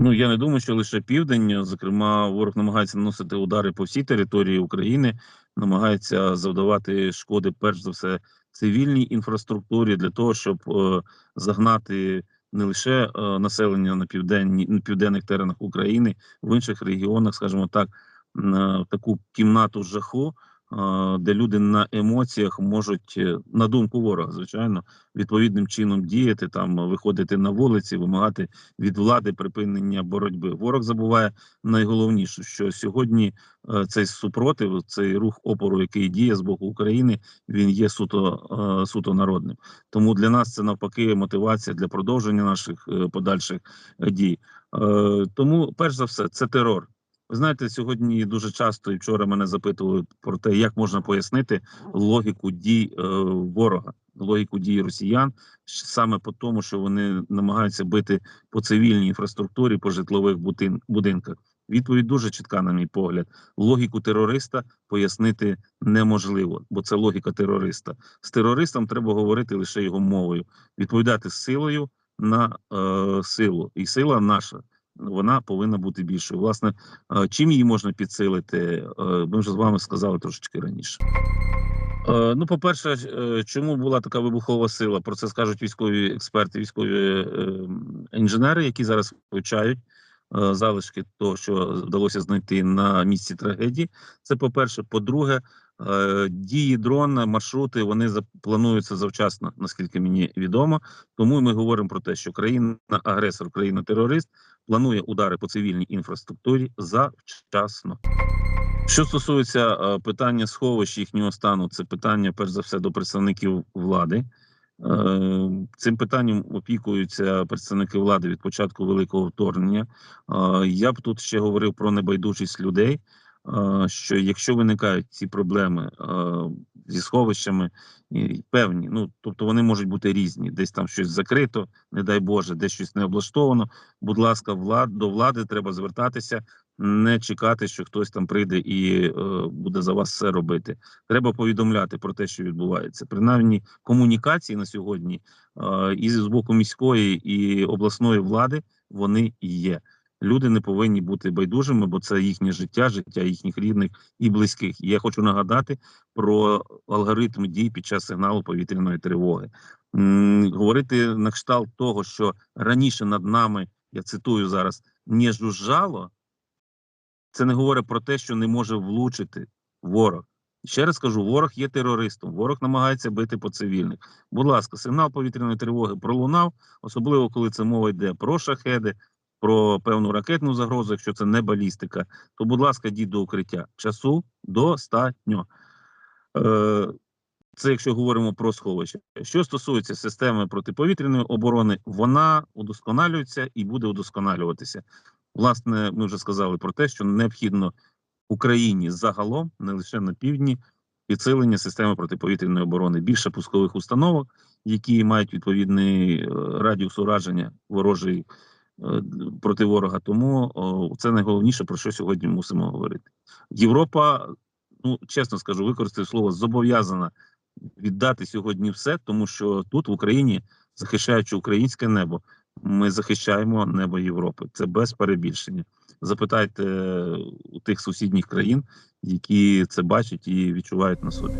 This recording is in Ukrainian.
Ну я не думаю, що лише південь. Зокрема, ворог намагається наносити удари по всій території України, намагається завдавати шкоди, перш за все, цивільній інфраструктурі для того, щоб е, загнати не лише е, населення на південні на південних теренах України, в інших регіонах, скажімо так, на таку кімнату жаху, е, де люди на емоціях можуть, е, на думку ворога, звичайно, відповідним чином діяти, там виходити на вулиці, вимагати від влади припинення боротьби. Ворог забуває найголовніше, що сьогодні е, цей супротив, цей рух опору, який діє з боку України, він є суто, е, суто народним. Тому для нас це навпаки мотивація для продовження наших е, подальших е, дій. Е, Тому, перш за все, це терор. Ви знаєте, сьогодні дуже часто і вчора мене запитували про те, як можна пояснити логіку дій е, ворога, логіку дій росіян саме по тому, що вони намагаються бити по цивільній інфраструктурі, по житлових бутин- будинках. Відповідь дуже чітка, на мій погляд. Логіку терориста пояснити неможливо, бо це логіка терориста. З терористом треба говорити лише його мовою, відповідати силою на е, силу, і сила наша. Вона повинна бути більшою. Власне, чим її можна підсилити? Ми вже з вами сказали трошечки раніше. Ну, по-перше, е, чому була така вибухова сила? Про це скажуть військові експерти, військові е, інженери, які зараз вивчають залишки того, що вдалося знайти на місці трагедії. Це по-перше. По-друге, е, дії дрона, маршрути вони плануються завчасно, наскільки мені відомо. Тому ми говоримо про те, що країна-агресор, країна-терорист планує удари по цивільній інфраструктурі завчасно. Що стосується е, питання сховищ їхнього стану, це питання перш за все до представників влади. Е, Цим питанням опікуються представники влади від початку великого вторгнення. Е, Я б тут ще говорив про небайдужість людей. Що якщо виникають ці проблеми зі сховищами, певні, ну тобто вони можуть бути різні, десь там щось закрито, не дай Боже, десь щось не облаштовано. Будь ласка, влад до влади треба звертатися не чекати, що хтось там прийде і е, буде за вас все робити. Треба повідомляти про те, що відбувається. Принаймні, комунікації на сьогодні і з боку міської і обласної влади вони є. Люди не повинні бути байдужими, бо це їхнє життя, життя їхніх рідних і близьких. І я хочу нагадати про алгоритм дій під час сигналу повітряної тривоги. Говорити на кшталт того, що раніше над нами, я цитую зараз, не жужжало, це не говорить про те, що не може влучити ворог. Ще раз кажу: ворог є терористом, ворог намагається бити по цивільних. Будь ласка, сигнал повітряної тривоги пролунав, особливо коли це мова йде про шахеди, про певну ракетну загрозу, якщо це не балістика, то, будь ласка, йдіть до укриття. Часу достатньо. Е, це якщо говоримо про сховище. Що стосується системи протиповітряної оборони, вона удосконалюється і буде удосконалюватися. Власне, ми вже сказали про те, що необхідно Україні загалом, не лише на півдні, підсилення системи протиповітряної оборони, більше пускових установок, які мають відповідний е, радіус ураження ворожої проти ворога. Тому це найголовніше про що сьогодні мусимо говорити. Європа, ну чесно скажу, використаю слово зобов'язана віддати сьогодні все, тому що тут в Україні, захищаючи українське небо, ми захищаємо небо Європи. Це без перебільшення. Запитайте у тих сусідніх країн, які це бачать і відчувають на собі.